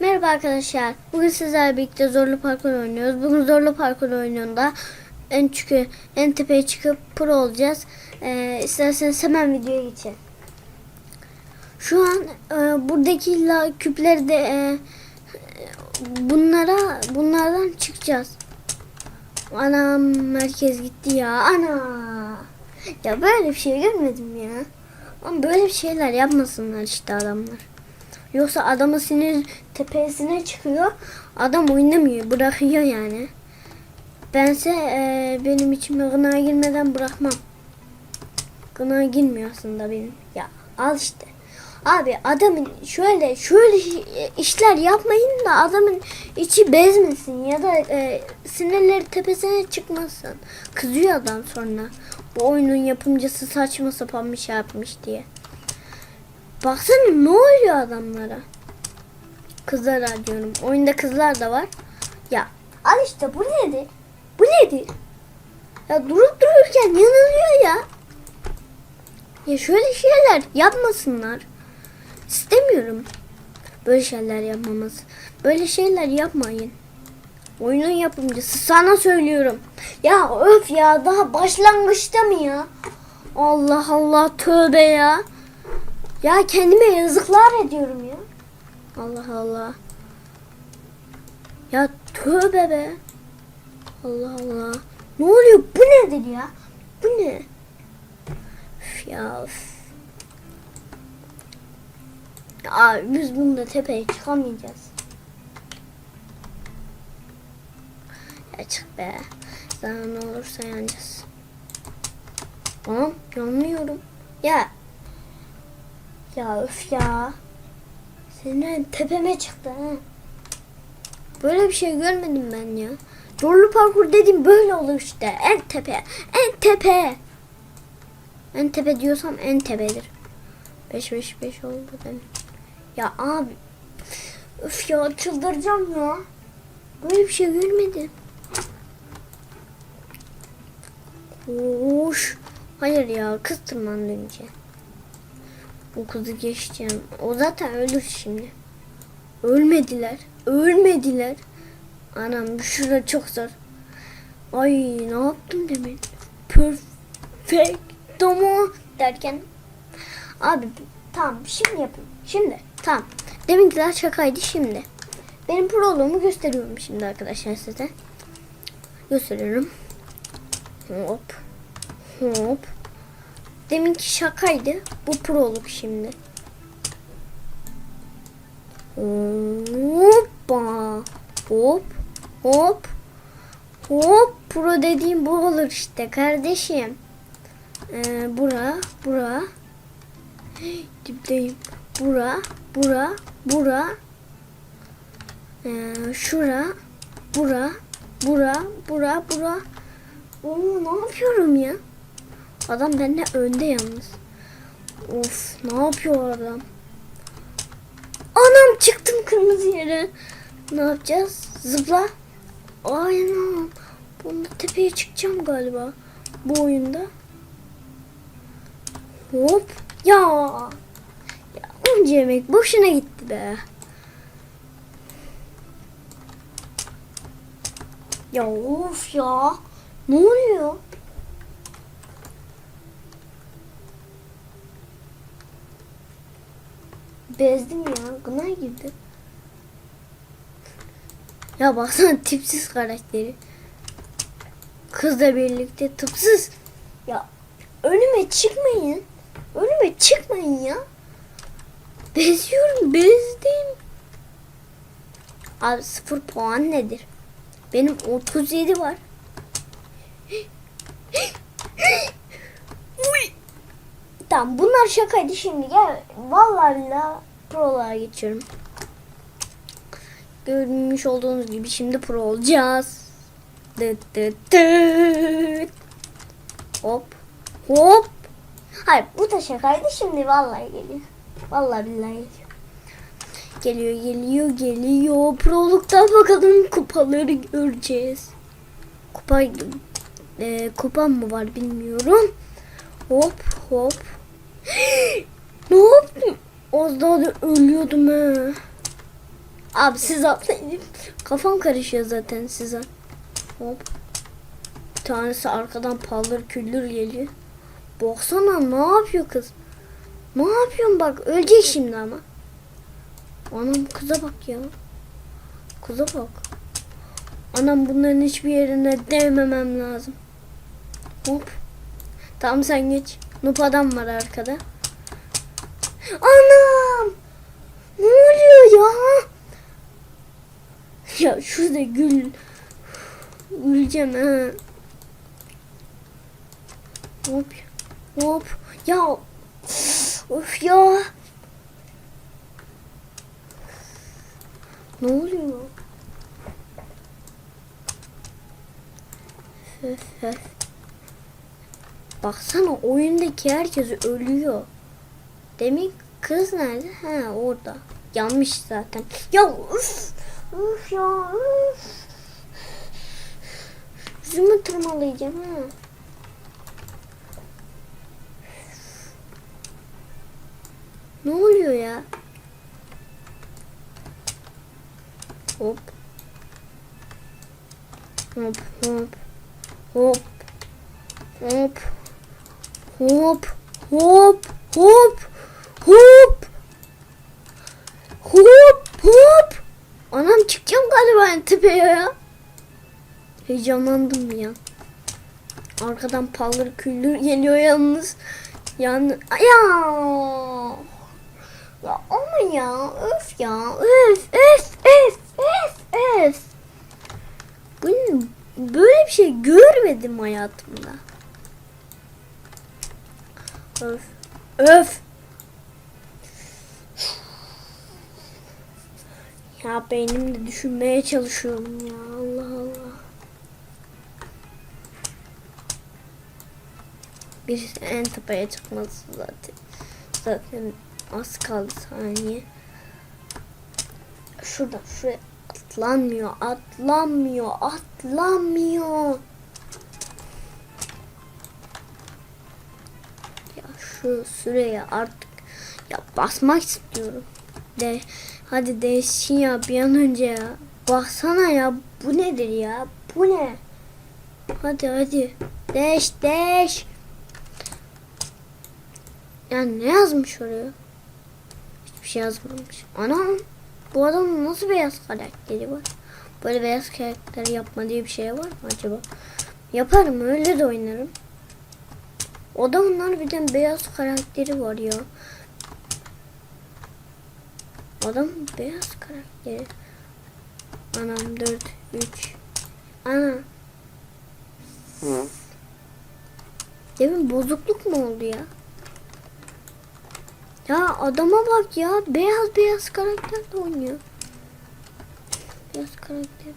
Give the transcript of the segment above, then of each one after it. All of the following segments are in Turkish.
Merhaba arkadaşlar. Bugün sizlerle birlikte zorlu parkur oynuyoruz. Bugün zorlu parkur oyununda en çünkü en tepeye çıkıp pro olacağız. Ee, isterseniz hemen videoya geçelim. Şu an e, buradaki la, küpleri de e, bunlara bunlardan çıkacağız. Anam merkez gitti ya. Ana. Ya böyle bir şey görmedim ya. Ama böyle bir şeyler yapmasınlar işte adamlar. Yoksa adamın sinir tepesine çıkıyor. Adam oynamıyor. Bırakıyor yani. Bense e, benim içime gına girmeden bırakmam. Gına girmiyor aslında benim. Ya al işte. Abi adamın şöyle şöyle işler yapmayın da adamın içi bezmesin ya da e, sinirleri tepesine çıkmasın. Kızıyor adam sonra. Bu oyunun yapımcısı saçma sapan bir şey yapmış diye. Baksana ne oluyor adamlara? Kızlara diyorum. Oyunda kızlar da var. Ya al işte bu nedir? Bu nedir? Ya durup dururken yanılıyor ya. Ya şöyle şeyler yapmasınlar. İstemiyorum. Böyle şeyler yapmaması. Böyle şeyler yapmayın. Oyunun yapımcısı sana söylüyorum. Ya öf ya daha başlangıçta mı ya? Allah Allah tövbe ya. Ya kendime yazıklar ediyorum ya. Allah Allah. Ya tövbe be. Allah Allah. Ne oluyor? Bu nedir ya? Bu ne? Üf ya üf. Abi biz bunda tepeye çıkamayacağız. Ya çık be. Sana ne olursa yanacağız. Tamam yanmıyorum. Ya ya öf ya. Senin tepeme çıktı ha. Böyle bir şey görmedim ben ya. Zorlu parkur dediğim böyle olur işte. En tepe. En tepe. En tepe diyorsam en tepedir. 5 5 5 oldu demek. Ya abi. Öf ya çıldıracağım ya. Böyle bir şey görmedim. Hoş. Hayır ya kız tırmandınca. Bu kızı geçeceğim. O zaten ölür şimdi. Ölmediler. Ölmediler. Anam şurada çok zor. Ay ne yaptım demin? Perfecto mu derken. Abi tamam şimdi yapayım. Şimdi tamam. Deminkiler şakaydı şimdi. Benim proluğumu gösteriyorum şimdi arkadaşlar size. Gösteriyorum. Hop. Hop. Deminki şakaydı. Bu proluk şimdi. Hoppa. Hop. Hop. Hop. Pro dediğim bu olur işte kardeşim. Ee, bura. Bura. Dipteyim. Bura. Bura. Bura. Ee, şura. Bura. Bura. Bura. Bura. Oo, ne yapıyorum ya? Adam benden önde yalnız. Of ne yapıyor adam? Anam çıktım kırmızı yere. Ne yapacağız? Zıpla. Aynen. Bunda tepeye çıkacağım galiba. Bu oyunda. Hop. Ya. Ya onca yemek boşuna gitti be. Ya of ya. Ne oluyor? Bezdim ya. Gına girdi. Ya baksana tipsiz karakteri. Kızla birlikte tıpsız. Ya önüme çıkmayın. Önüme çıkmayın ya. Beziyorum bezdim. Abi sıfır puan nedir? Benim 37 var. Tamam bunlar şakaydı şimdi gel. Vallahi la prolara geçiyorum. Görmüş olduğunuz gibi şimdi pro olacağız. Dıt dıt dıt. Hop. Hop. Hayır bu da şakaydı şimdi vallahi geliyor. Vallahi billahi geliyor. Geliyor geliyor geliyor. Prolukta bakalım kupaları göreceğiz. Kupa e, kupam mı var bilmiyorum. Hop hop. ne yaptım? Az daha da ölüyordum ha. Abi siz atlayın. Kafam karışıyor zaten size. Hop. Bir tanesi arkadan paldır küldür geliyor. Baksana ne yapıyor kız? Ne yapıyorsun bak ölecek şimdi ama. Anam kıza bak ya. Kıza bak. Anam bunların hiçbir yerine değmemem lazım. Hop. Tamam sen geç. Nup adam var arkada. Anam! Ne oluyor ya? Ya şurada gül. Güleceğim ha. Hop. Hop. Ya. Of ya. Ne oluyor? Baksana oyundaki herkes ölüyor. Demin kız nerede? Ha orada. Yanmış zaten. Ya üf. Ne oluyor ya? Hop. Hop hop. Hop. Hop. Hop. Hop. Hop. Hop. Hop. Çıkacağım galiba tepeye ya. Heyecanlandım ya. Arkadan paldır küldür geliyor yalnız. Yani ya. Ya ama ya öf ya öf öf öf öf öf. Bu- Böyle bir şey görmedim hayatımda. Öf. Öf. Ya beynimde düşünmeye çalışıyorum ya. Allah Allah. Birisi en tepeye çıkması zaten. Zaten az kaldı saniye. Şurada şuraya atlanmıyor, atlanmıyor, atlanmıyor. Ya şu süreye artık ya basmak istiyorum. De hadi değişsin ya bir an önce ya. Baksana ya bu nedir ya? Bu ne? Hadi hadi. Değiş değiş. Ya ne yazmış oraya? Hiçbir şey yazmamış. Anam bu adamın nasıl beyaz karakteri var? Böyle beyaz karakter yapma diye bir şey var mı acaba? Yaparım öyle de oynarım. Adamın harbiden beyaz karakteri var ya. Adam beyaz karakteri. Anam 4 3 Ana. Demin bozukluk mu oldu ya? Ya adama bak ya. Beyaz beyaz karakter de oynuyor. Beyaz karakter.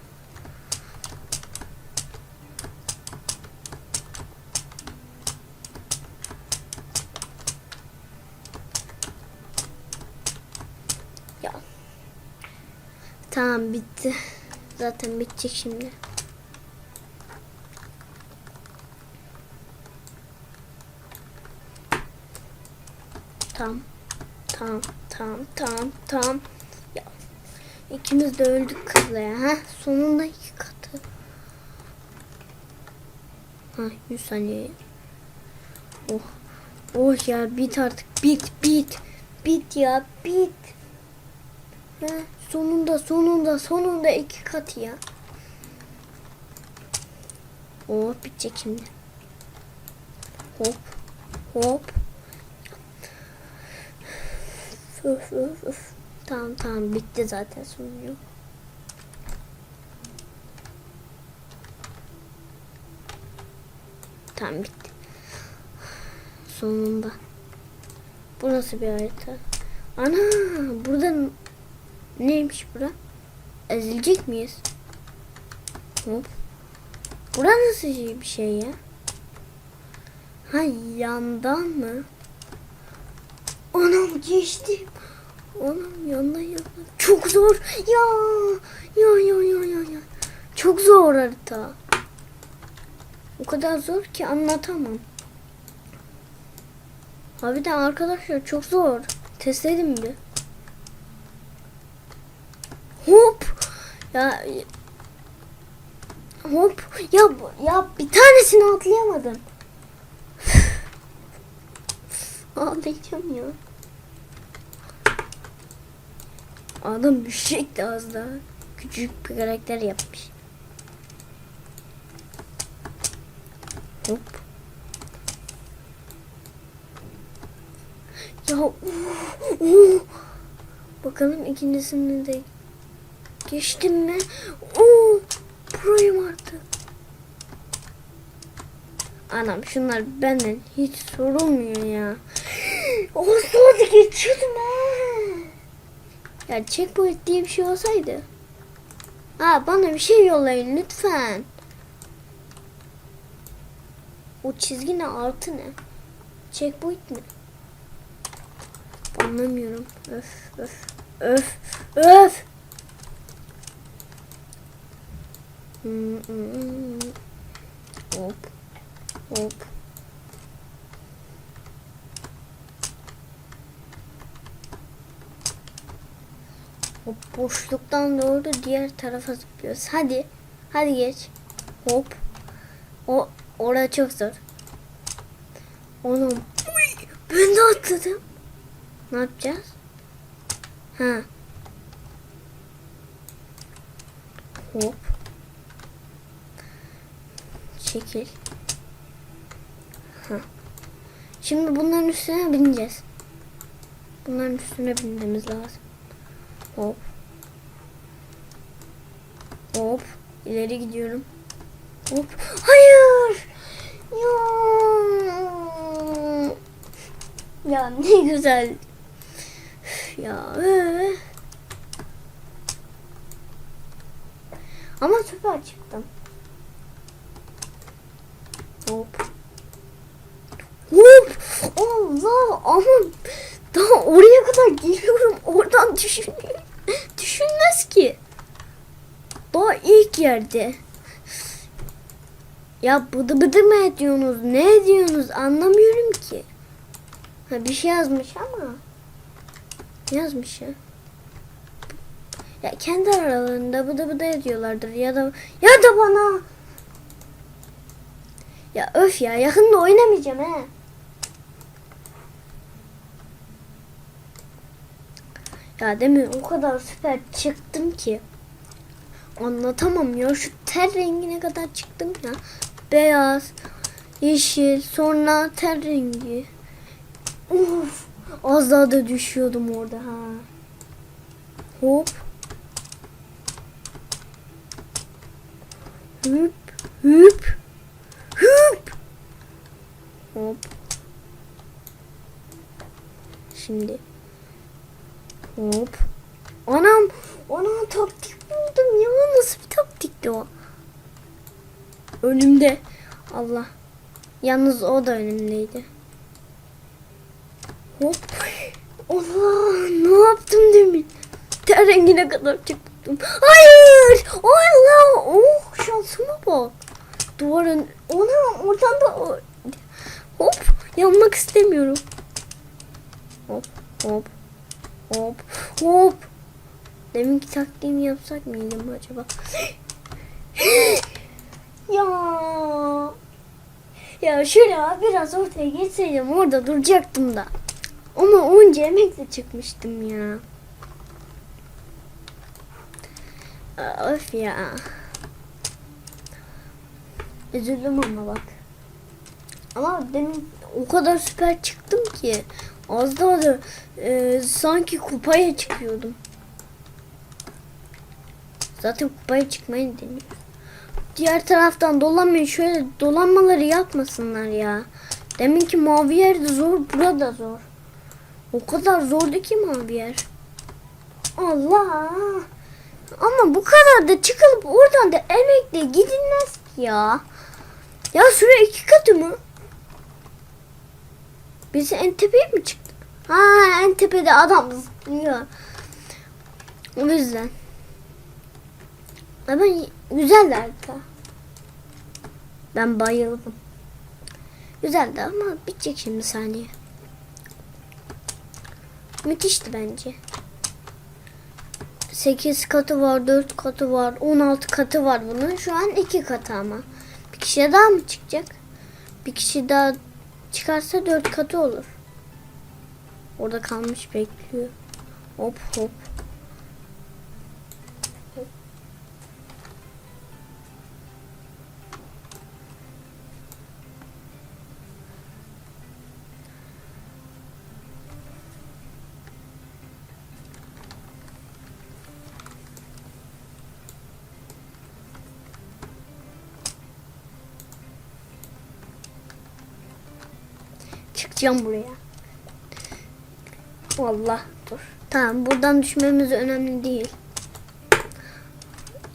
Ya. Tamam bitti. Zaten bitecek şimdi. Tamam. Tamam, tamam, tamam, tamam. Ya. İkimiz de öldük kızla ya. Ha? Sonunda iki katı. Ha, 100 saniye. Oh. Oh ya bit artık. Bit, bit. Bit ya, bit. Ha, sonunda, sonunda, sonunda iki katı ya. Oh, bitecek şimdi. Hop, hop. Öf öf öf. Tamam tamam bitti zaten sunuyor. Tamam bitti. Sonunda. Bu nasıl bir harita? Ana burada n- neymiş bura? Ezilecek miyiz? Hop. Bura nasıl bir şey ya? Ha yandan mı? Anam geçtim. Anam yandan yandan. Çok zor. Ya. Ya ya ya ya ya. Çok zor harita. O kadar zor ki anlatamam. Harbiden arkadaşlar çok zor. Test edin bir. Hop. Ya hop. Ya ya bir tanesini atlayamadım. Ağlayacağım ya. Adam düşecekti az daha. Küçük bir karakter yapmış. Hop. Ya uf, uf. Bakalım ikincisini de geçtim mi? Oo, proyum artık. Anam şunlar benden hiç sorulmuyor ya. Olsaydı geçiyordum ha. Ya checkpoint diye bir şey olsaydı. Ha bana bir şey yollayın lütfen. O çizgi ne artı ne? Checkpoint mi? Anlamıyorum. Öf öf öf öf. Hop hop. Hop boşluktan doğru diğer tarafa zıplıyoruz. Hadi. Hadi geç. Hop. O orada çok zor. Oğlum. Ben de atladım. Ne yapacağız? Ha. Hop. Çekil. Ha. Şimdi bunların üstüne bineceğiz. Bunların üstüne binmemiz lazım. Hop. Hop. İleri gidiyorum. Hop. Hayır. Ya. Ya ne güzel. Ya. Ama süper çıktım. Hop. Hop. Allah ama daha oraya kadar geliyorum. Oradan düşün düşünmez ki. Daha ilk yerde. Ya bıdı bıdı mı ediyorsunuz? Ne ediyorsunuz? Anlamıyorum ki. Ha bir şey yazmış ama. Ne yazmış ya? Ya kendi aralarında bıdı bıdı ediyorlardır ya da ya da bana. Ya öf ya yakında oynamayacağım he. Ya demin o kadar süper çıktım ki. Anlatamam ya şu ter rengine kadar çıktım ya. Beyaz, yeşil, sonra ter rengi. Uf, az daha da düşüyordum orada ha. Hop. Hüp, hüp. Hop. Şimdi. Hop. Anam. Anam taktik buldum ya. Nasıl bir taktikti o? Önümde. Allah. Yalnız o da önümdeydi. Hop. Allah. Ne yaptım demin? Ter rengine kadar çıktım. Hayır. Allah. Oh şansıma bak. Duvarın. Ona oradan da hop. Yanmak istemiyorum. Hop. Hop. Hop. Hop. Deminki taktiğimi yapsak mıydım acaba? ya. Ya şuraya biraz ortaya geçseydim orada duracaktım da. Ama onca emekle çıkmıştım ya. Öf ya. Üzüldüm ama bak. Ama demin o kadar süper çıktım ki. Az da e, sanki kupaya çıkıyordum. Zaten kupaya çıkmayı deniyor. Diğer taraftan dolanmayın. Şöyle dolanmaları yapmasınlar ya. Deminki mavi yerde zor. Burada zor. O kadar zordu ki mavi yer. Allah. Ama bu kadar da çıkılıp oradan da emekle gidilmez ki ya. Ya süre iki katı mı? Biz en tepeye mi çıktık? Ha en tepede adam zıplıyor. O yüzden. Ama güzellerdi. Ben bayıldım. Güzeldi ama bitecek şimdi saniye. Müthişti bence. 8 katı var, 4 katı var, 16 katı var bunun. Şu an 2 katı ama. Bir kişiye daha mı çıkacak? Bir kişi daha çıkarsa 4 katı olur. Orada kalmış bekliyor. Hop hop. Çıkacağım buraya. Vallahi dur. Tamam buradan düşmemiz önemli değil.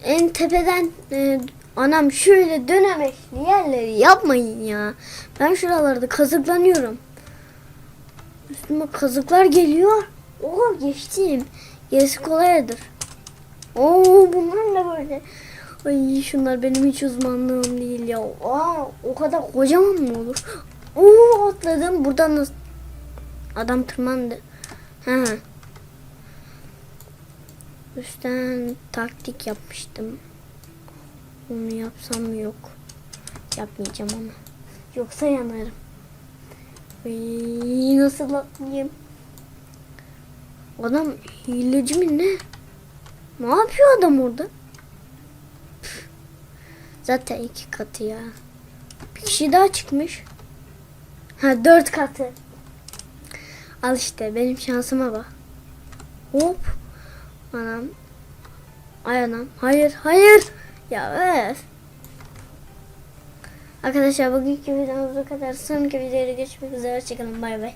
En tepeden e, anam şöyle dönemeçli yerleri yapmayın ya. Ben şuralarda kazıklanıyorum. Üstüme kazıklar geliyor. Oo geçtim. Gerisi kolaydır. Oo bunlar da böyle. Ay şunlar benim hiç uzmanlığım değil ya. Aa, o kadar kocaman mı olur? Oo atladım. Buradan? Adam tırmandı. Ha. Üstten taktik yapmıştım. Onu yapsam mı yok. Yapmayacağım onu. Yoksa yanarım. Ay, nasıl atlayayım? Adam hileci mi ne? Ne yapıyor adam orada? Zaten iki katı ya. Bir kişi daha çıkmış. Ha dört katı. Al işte benim şansıma bak. Hop. Anam. Ay anam. Hayır hayır. Ya öf. Arkadaşlar bugünkü videomuz bu kadar. Sonraki videoya geçmek üzere. Hoşçakalın. Bay bay.